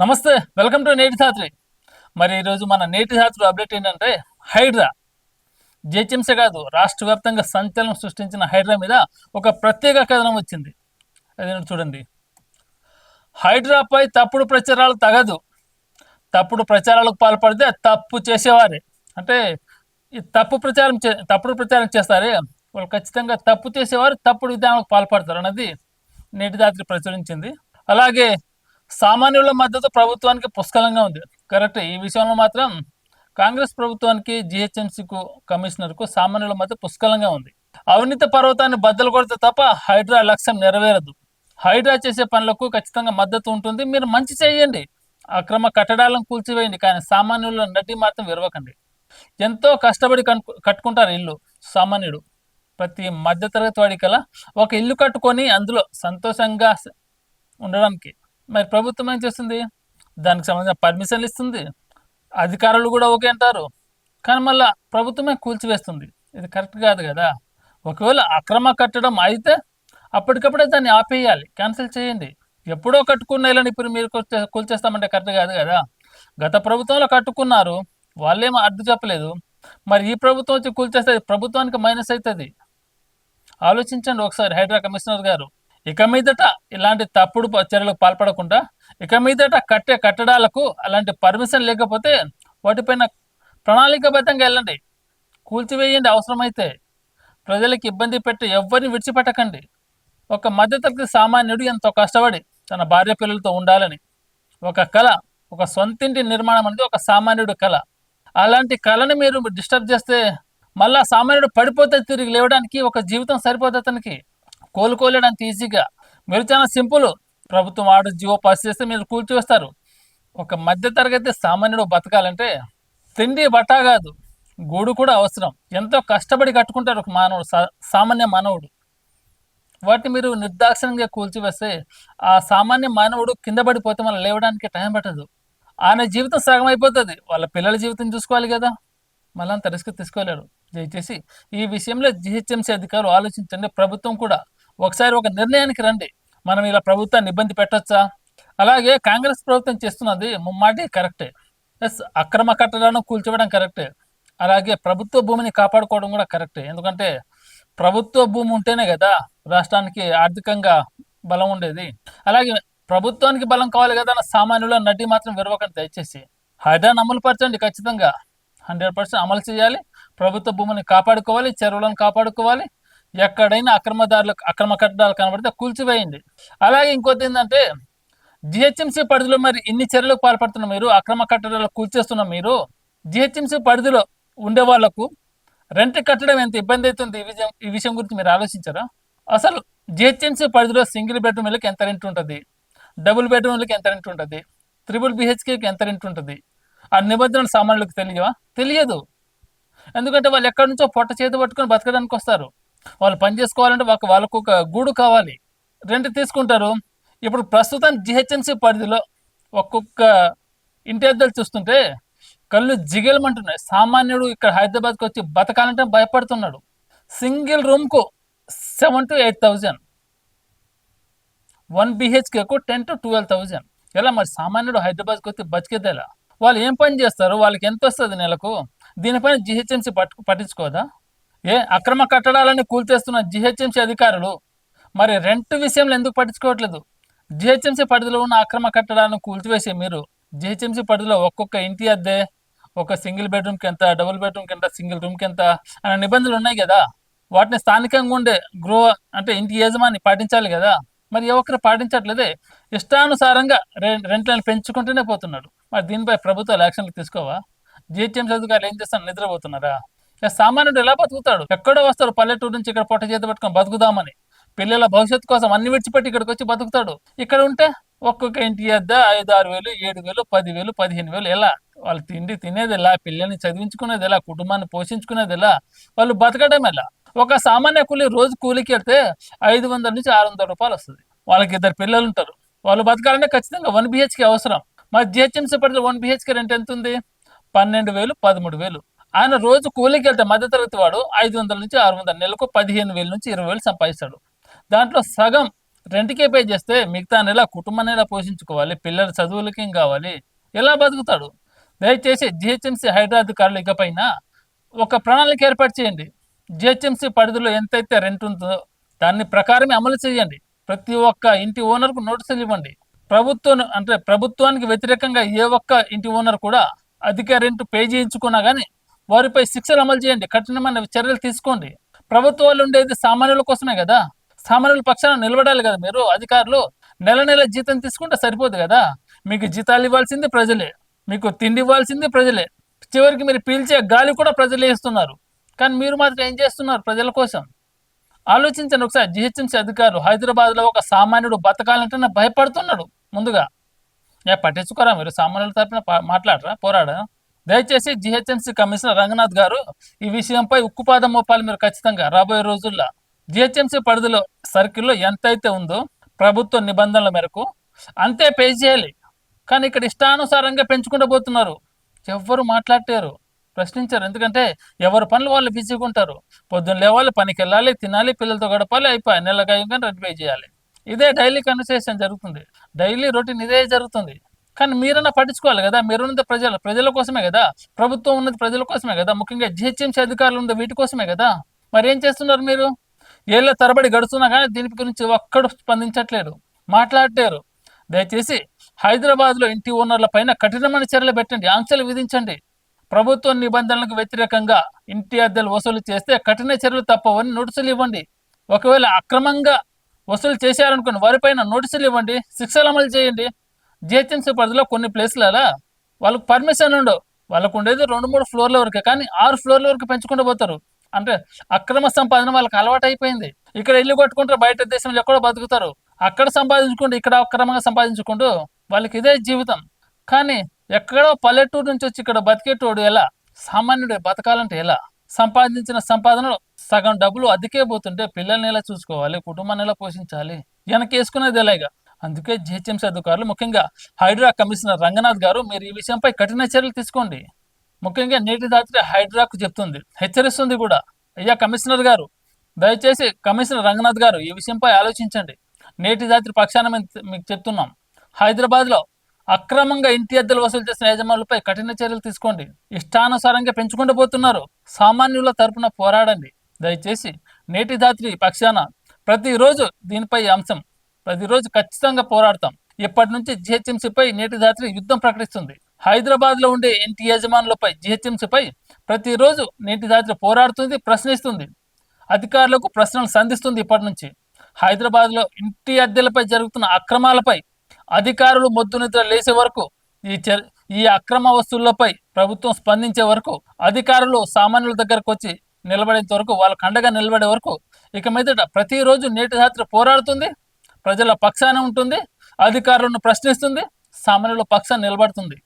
నమస్తే welcome to నేటి శాస్త్రి మరి ఈరోజు మన నేటి శాస్త్రి అప్డేట్ ఏంటంటే హైడ్రా. జిహెచ్ఎంసీ కాదు రాష్ట్ర వ్యాప్తంగా సంచలనం సృష్టించిన హైడ్రా మీద ఒక ప్రత్యేక కథనం వచ్చింది. అది చూడండి. హైడ్రాపై తప్పుడు ప్రచారాలు తగదు. తప్పుడు ప్రచారాలకు పాల్పడితే తప్పు చేసేవారే. అంటే ఈ తప్పు ప్రచారం చే తప్పుడు ప్రచారం చేస్తారే వాళ్ళు ఖచ్చితంగా తప్పు చేసేవారు తప్పుడు విధానాలకు పాల్పడతారు అన్నది నేటి దాత్రి ప్రచురించింది. అలాగే సామాన్యుల మద్దతు ప్రభుత్వానికి పుష్కలంగా ఉంది. కరెక్ట్. ఈ విషయంలో మాత్రం కాంగ్రెస్ ప్రభుత్వానికి జిహెచ్ఎంసీకు కమిషనర్కు సామాన్యుల మద్దతు పుష్కలంగా ఉంది. అవినీతి పర్వతాన్ని బద్దలు కొడితే తప్ప హైడ్రా లక్ష్యం నెరవేరదు. హైడ్రా చేసే పనులకు ఖచ్చితంగా మద్దతు ఉంటుంది. మీరు మంచి చేయండి. అక్రమ కట్టడాలను కూల్చివేయండి. కానీ సామాన్యుల నటి మాత్రం విరవకండి. ఎంతో కష్టపడి కట్టుకుంటారు ఇల్లు. సామాన్యుడు ప్రతి మధ్యతరగతి వాడికల ఒక ఇల్లు కట్టుకొని అందులో సంతోషంగా ఉండడానికి మరి ప్రభుత్వం ఏం చేస్తుంది? దానికి సంబంధించిన పర్మిషన్లు ఇస్తుంది. అధికారులు కూడా ఓకే అంటారు. కానీ మళ్ళా ప్రభుత్వమే కూల్చివేస్తుంది. ఇది కరెక్ట్ కాదు కదా? ఒకవేళ అక్రమ కట్టడం అయితే అప్పటికప్పుడే దాన్ని ఆపేయాలి. క్యాన్సిల్ చేయండి. ఎప్పుడో కట్టుకున్న ఇళ్ళని ఇప్పుడు మీరు కూల్చేస్తామంటే కరెక్ట్ కాదు కదా? గత ప్రభుత్వంలో కట్టుకున్నారు. వాళ్ళేమో అడ్డు చెప్పలేదు. మరి ఈ ప్రభుత్వం వచ్చి కూల్చేస్తే ప్రభుత్వానికి మైనస్ అవుతుంది. ఆలోచించండి ఒకసారి హైడ్రా కమిషనర్ గారు. ఇక మీదట ఇలాంటి తప్పుడు చర్యలకు పాల్పడకుండా ఇక మీదట కట్టే కట్టడాలకు అలాంటి పర్మిషన్ లేకపోతే వాటిపైన ప్రణాళికాబద్ధంగా వెళ్ళండి. కూల్చివేయండి అవసరమైతే. ప్రజలకు ఇబ్బంది పెట్టి ఎవరిని విడిచిపెట్టకండి. ఒక మధ్యతరగతి సామాన్యుడు ఎంతో కష్టపడి తన భార్య పిల్లలతో ఉండాలని. ఒక కళ ఒక సొంతింటి నిర్మాణం అనేది ఒక సామాన్యుడు కళ. అలాంటి కళని మీరు డిస్టర్బ్ చేస్తే మళ్ళా సామాన్యుడు పడిపోతే తిరిగి లేవడానికి ఒక జీవితం సరిపోతుంది అతనికి. కోలుకోలేడంత ఈజీగా. మీరు చాలా సింపుల్. ప్రభుత్వం ఆర్డర్ జీవో పాస్ చేస్తే మీరు కూల్చివేస్తారు. ఒక మధ్యతరగతి సామాన్యుడు బతకాలంటే తిండి బట్ట కాదు గూడు కూడా అవసరం. ఎంతో కష్టపడి కట్టుకుంటారు ఒక మానవుడు సా- సామాన్య మానవుడు. వాటిని మీరు నిర్దాక్షిణ్యంగా కూల్చివేస్తే ఆ సామాన్య మానవుడు కింద పడిపోతే మనం లేవడానికి టైం పట్టదు. ఆయన జీవితం సగం అయిపోతుంది వాళ్ళ పిల్లల జీవితం చూసుకోవాలి కదా. మళ్ళీ అంత రిస్క్ తీసుకోలేరు. దయచేసి ఈ విషయంలో జిహెచ్ఎంసీ అధికారులు ఆలోచించండి. ప్రభుత్వం కూడా ఒకసారి ఒక నిర్ణయానికి రండి. మనం ఇలా ప్రభుత్వాన్ని ఇబ్బంది పెట్టొచ్చా? అలాగే కాంగ్రెస్ ప్రభుత్వం చేస్తున్నది ముమ్మాటి కరెక్టే. ఎస్ అక్రమ కట్టడాలను కూల్చోవడం కరెక్టే. అలాగే ప్రభుత్వ భూమిని కాపాడుకోవడం కూడా కరెక్టే. ఎందుకంటే ప్రభుత్వ భూమి ఉంటేనే కదా రాష్ట్రానికి ఆర్థికంగా బలం ఉండేది. అలాగే ప్రభుత్వానికి బలం కావాలి కదా అన్న సామాన్యుల నడ్డి మాత్రం విరవకండి దయచేసి. హైడ్రాన్ అమలు పరచండి ఖచ్చితంగా. హండ్రెడ్ పర్సెంట్ అమలు చేయాలి. ప్రభుత్వ భూమిని కాపాడుకోవాలి చెరువులను కాపాడుకోవాలి. ఎక్కడైనా అక్రమదారులు అక్రమ కట్టడాలు కనబడితే కూల్చివేయండి. అలాగే ఇంకోటి ఏంటంటే జిహెచ్ఎంసీ పరిధిలో మరి ఇన్ని చర్యలకు పాల్పడుతున్న మీరు అక్రమ కట్టడాలు కూల్చేస్తున్న మీరు జిహెచ్ఎంసీ పరిధిలో ఉండే వాళ్ళకు రెంట్ కట్టడం ఎంత ఇబ్బంది అవుతుంది? ఈ విషయం ఈ విషయం గురించి మీరు ఆలోచించారా? అసలు జిహెచ్ఎంసీ పరిధిలో సింగిల్ బెడ్రూమ్ ఇళ్ళకి ఎంత రెంట్ ఉంటుంది? డబుల్ బెడ్రూమ్లకి ఎంత రెంట్ ఉంటుంది? త్రిబుల్ బిహెచ్కేకి ఎంత రెంట్ ఉంటుంది? ఆ నిబంధనలు సామాన్యులకు తెలియవా? తెలియదు. ఎందుకంటే వాళ్ళు ఎక్కడి నుంచో పొట్ట చేతి పట్టుకొని బతకడానికి వస్తారు. వాళ్ళు పని చేసుకోవాలంటే ఒక వాళ్ళకు ఒక గూడు కావాలి. రెంట్ తీసుకుంటారు. ఇప్పుడు ప్రస్తుతం జిహెచ్ఎంసీ పరిధిలో ఒక్కొక్క ఇంటి అద్దెలు చూస్తుంటే కళ్ళు జిగేలమంటున్నాయి. సామాన్యుడు ఇక్కడ హైదరాబాద్కి వచ్చి బతకాలంటే భయపడుతున్నాడు. Single రూమ్కు seven to eight thousand. One బిహెచ్కేకు ten to twelve thousand. ఎలా మరి సామాన్యుడు హైదరాబాద్కి వచ్చి బతికేదేలా? వాళ్ళు ఏం పని చేస్తారు? వాళ్ళకి ఎంత వస్తుంది నెలకు? దీనిపైన జిహెచ్ఎంసీ పట్టు పట్టించుకోదా? ఏ అక్రమ కట్టడాలని కూల్చేస్తున్న జిహెచ్ఎంసీ అధికారులు మరి రెంట్ విషయంలో ఎందుకు పట్టించుకోవట్లేదు? జిహెచ్ఎంసీ పరిధిలో ఉన్న అక్రమ కట్టడాలను కూల్చివేసే మీరు జిహెచ్ఎంసీ పరిధిలో ఒక్కొక్క ఇంటి అద్దె ఒక సింగిల్ బెడ్రూమ్కి ఎంత డబుల్ బెడ్రూమ్కి ఎంత సింగిల్ రూమ్కి ఎంత అనే నిబంధనలు ఉన్నాయి కదా? వాటిని స్థానికంగా ఉండే గృహ అంటే ఇంటి యజమాని పాటించాలి కదా? మరి ఏ ఒక్కరు పాటించట్లేదే. ఇష్టానుసారంగా రెంట్లను పెంచుకుంటూనే పోతున్నాడు. మరి దీనిపై ప్రభుత్వాలు యాక్షన్లు తీసుకోవా? జిహెచ్ఎంసీ అధికారులు ఏం చేస్తారు నిద్రపోతున్నారా? సామాన్యుడు ఎలా బతుకుతాడు? ఎక్కడో వస్తారు పల్లెటూరు నుంచి ఇక్కడ పొట్ట చేతి పట్టుకొని బతుకుదామని. పిల్లల భవిష్యత్తు కోసం అన్ని విడిచిపెట్టి ఇక్కడికి వచ్చి బతుకుతాడు. ఇక్కడ ఉంటే ఒక్కొక్క ఇంటి వద్ద ఐదు ఆరు వేలు ఏడు వేలు పది వేలు పదిహేను వేలు ఎలా? వాళ్ళు తిండి తినేది ఎలా? పిల్లల్ని చదివించుకునేది ఎలా? కుటుంబాన్ని పోషించుకునేది ఎలా? వాళ్ళు బతకడం ఎలా? ఒక సామాన్య కూలి రోజు కూలికి వెళ్తే ఐదు వందల నుంచి ఆరు వందల రూపాయలు వస్తుంది. వాళ్ళకి ఇద్దరు పిల్లలు ఉంటారు. వాళ్ళు బతకాలంటే ఖచ్చితంగా వన్ బిహెచ్కే అవసరం. మరి జిహెచ్ఎంసీ పరిధిలో వన్ బిహెచ్కే రెంట్ ఎంత ఉంది పన్నెండు వేలు పదమూడు వేలు. ఆయన రోజు కూలికి వెళ్తే మధ్యతరగతి వాడు ఐదు వందల నుంచి ఆరు వందల నెలకు పదిహేను వేల నుంచి ఇరవై వేలు సంపాదిస్తాడు. దాంట్లో సగం రెంట్కే పే చేస్తే మిగతా నెల కుటుంబాన్ని ఎలా పోషించుకోవాలి పిల్లల చదువులకి కావాలి ఎలా బతుకుతాడు? దయచేసి జిహెచ్ఎంసీ హైదరాబాద్ అధికారులు ఇకపైన ఒక ప్రణాళిక ఏర్పాటు చేయండి. జిహెచ్ఎంసీ పరిధిలో ఎంతైతే రెంట్ ఉందో దాన్ని ప్రకారమే అమలు చేయండి. ప్రతి ఒక్క ఇంటి ఓనర్కు నోటీసులు ఇవ్వండి. ప్రభుత్వం అంటే ప్రభుత్వానికి వ్యతిరేకంగా ఏ ఒక్క ఇంటి ఓనర్ కూడా అధిక రెంట్ పే చేయించుకున్నా కానీ వారిపై శిక్షలు అమలు చేయండి. కఠినమైన చర్యలు తీసుకోండి. ప్రభుత్వాలు ఉండేది సామాన్యుల కోసమే కదా? సామాన్యుల పక్షాన నిలబడాలి కదా మీరు? అధికారులు నెల నెల జీతం తీసుకుంటే సరిపోదు కదా? మీకు జీతాలు ఇవ్వాల్సింది ప్రజలే. మీకు తిండి ఇవ్వాల్సింది ప్రజలే. చివరికి మీరు పీల్చే గాలి కూడా ప్రజలే ఇస్తున్నారు కానీ మీరు మాత్రం ఏం చేస్తున్నారు ప్రజల కోసం? ఆలోచించండి ఒకసారి. జిహెచ్ఎంసీ అధికారులు హైదరాబాద్లో ఒక సామాన్యుడు బతకాలంటే భయపడుతున్నాడు ముందుగా. ఏ పట్టించుకోరా మీరు? సామాన్యుల తరపున పా- మాట్లాడరా? పోరాడా దయచేసి జిహెచ్ఎంసీ కమిషనర్ రంగనాథ్ గారు ఈ విషయంపై ఉక్కుపాదం మోపాలి మీరు ఖచ్చితంగా. రాబోయే రోజుల్లో జిహెచ్ఎంసీ పరిధిలో సర్కిల్లో ఎంతైతే ఉందో ప్రభుత్వ నిబంధనల మేరకు అంతే పే చేయాలి. కానీ ఇక్కడ ఇష్టానుసారంగా పెంచుకుంటూ పోతున్నారు. ఎవ్వరు మాట్లాడలేరు. ప్రశ్నించారు. ఎందుకంటే ఎవరి పనులు వాళ్ళు బిజీగా ఉంటారు. పొద్దున్న లేవాలి పనికి వెళ్ళాలి తినాలి పిల్లలతో గడపాలి అయిపోయి నెలగా కానీ రెంట్ పే చేయాలి. ఇదే డైలీ కన్వర్సేషన్ జరుగుతుంది. డైలీ రొటీన్ ఇదే జరుగుతుంది. కానీ మీరన్నా పట్టించుకోవాలి కదా? మీరున్నది ప్రజలు ప్రజల కోసమే కదా? ప్రభుత్వం ఉన్నది ప్రజల కోసమే కదా? ముఖ్యంగా జిహెచ్ఎంసీ అధికారులు ఉంది వీటి కోసమే కదా? మరి ఏం చేస్తున్నారు మీరు? ఏళ్ళ తరబడి గడుస్తున్నా కానీ దీని గురించి ఒక్కడు స్పందించట్లేరు మాట్లాడలేరు. దయచేసి హైదరాబాద్లో ఇంటి ఓనర్ల పైన కఠినమైన చర్యలు పెట్టండి. ఆంక్షలు విధించండి. ప్రభుత్వ నిబంధనలకు వ్యతిరేకంగా ఇంటి అద్దెలు వసూలు చేస్తే కఠిన చర్యలు తప్పవని నోటీసులు ఇవ్వండి. ఒకవేళ అక్రమంగా వసూలు చేశారనుకోండి వారిపైన నోటీసులు ఇవ్వండి. శిక్షలు అమలు చేయండి. జిహెచ్ఎంసీ పరిధిలో కొన్ని ప్లేస్లలో వాళ్ళకు పర్మిషన్ ఉండవు. వాళ్ళకు ఉండేది రెండు మూడు ఫ్లోర్ల వరకే కానీ ఆరు ఫ్లోర్ల వరకు పెంచుకుంటూ పోతారు. అంటే అక్రమ సంపాదన వాళ్ళకి అలవాటు అయిపోయింది. ఇక్కడ ఇల్లు కొట్టుకుంటారు బయట దేశంలో ఎక్కడో బతుకుతారు. అక్కడ సంపాదించుకుంటూ ఇక్కడ అక్రమంగా సంపాదించుకుంటూ వాళ్ళకి ఇదే జీవితం. కానీ ఎక్కడో పల్లెటూరు నుంచి వచ్చి ఇక్కడ బతికేటోడు ఎలా? సామాన్యుడు బతకాలంటే ఎలా? సంపాదించిన సంపాదనలో సగం డబ్బులు అద్దెకే పోతుంటే పిల్లల్ని ఎలా చూసుకోవాలి? కుటుంబాన్ని ఎలా పోషించాలి? వెనకేసుకునేది ఎలాగా అందుకే జిహెచ్ఎంసీ అధికారులు ముఖ్యంగా హైడ్రా కమిషనర్ రంగనాథ్ గారు మీరు ఈ విషయంపై కఠిన చర్యలు తీసుకోండి. ముఖ్యంగా నేటి రాత్రి హైడ్రాకు చెప్తుంది. హెచ్చరిస్తుంది కూడా. అయ్యా కమిషనర్ గారు దయచేసి కమిషనర్ రంగనాథ్ గారు ఈ విషయంపై ఆలోచించండి. నేటి రాత్రి పక్షాన మేము మీకు చెప్తున్నాం. హైదరాబాద్లో అక్రమంగా ఇంటి అద్దెలు వసూలు చేసిన యజమానులపై కఠిన చర్యలు తీసుకోండి. ఇష్టానుసారంగా పెంచుకుంటూ పోతున్నారు. సామాన్యుల తరపున పోరాడండి. దయచేసి నేటి రాత్రి పక్షాన ప్రతిరోజు దీనిపై అంశం ప్రతిరోజు ఖచ్చితంగా పోరాడతాం. ఇప్పటి నుంచి జిహెచ్ఎంసీపై నేటి రాత్రి యుద్ధం ప్రకటిస్తుంది. హైదరాబాద్లో ఉండే ఎన్టీ యజమానులపై జిహెచ్ఎంసీపై ప్రతిరోజు నేటి రాత్రి పోరాడుతుంది ప్రశ్నిస్తుంది. అధికారులకు ప్రశ్నలు సంధిస్తుంది ఇప్పటి నుంచి. హైదరాబాద్లో ఇంటి అద్దెలపై జరుగుతున్న అక్రమాలపై అధికారులు మొద్దు నిద్ర లేసే వరకు ఈ ఈ అక్రమ వస్తువులపై ప్రభుత్వం స్పందించే వరకు అధికారులు సామాన్యుల దగ్గరకు వచ్చి నిలబడేంత వరకు వాళ్ళ కండగా నిలబడే వరకు ఇక మీదట ప్రతిరోజు నేటి రాత్రి పోరాడుతుంది. ప్రజల పక్షాన ఉంటుంది అధికారులను ప్రశ్నిస్తుంది సామాన్యుల పక్షాన్ని నిలబడుతుంది.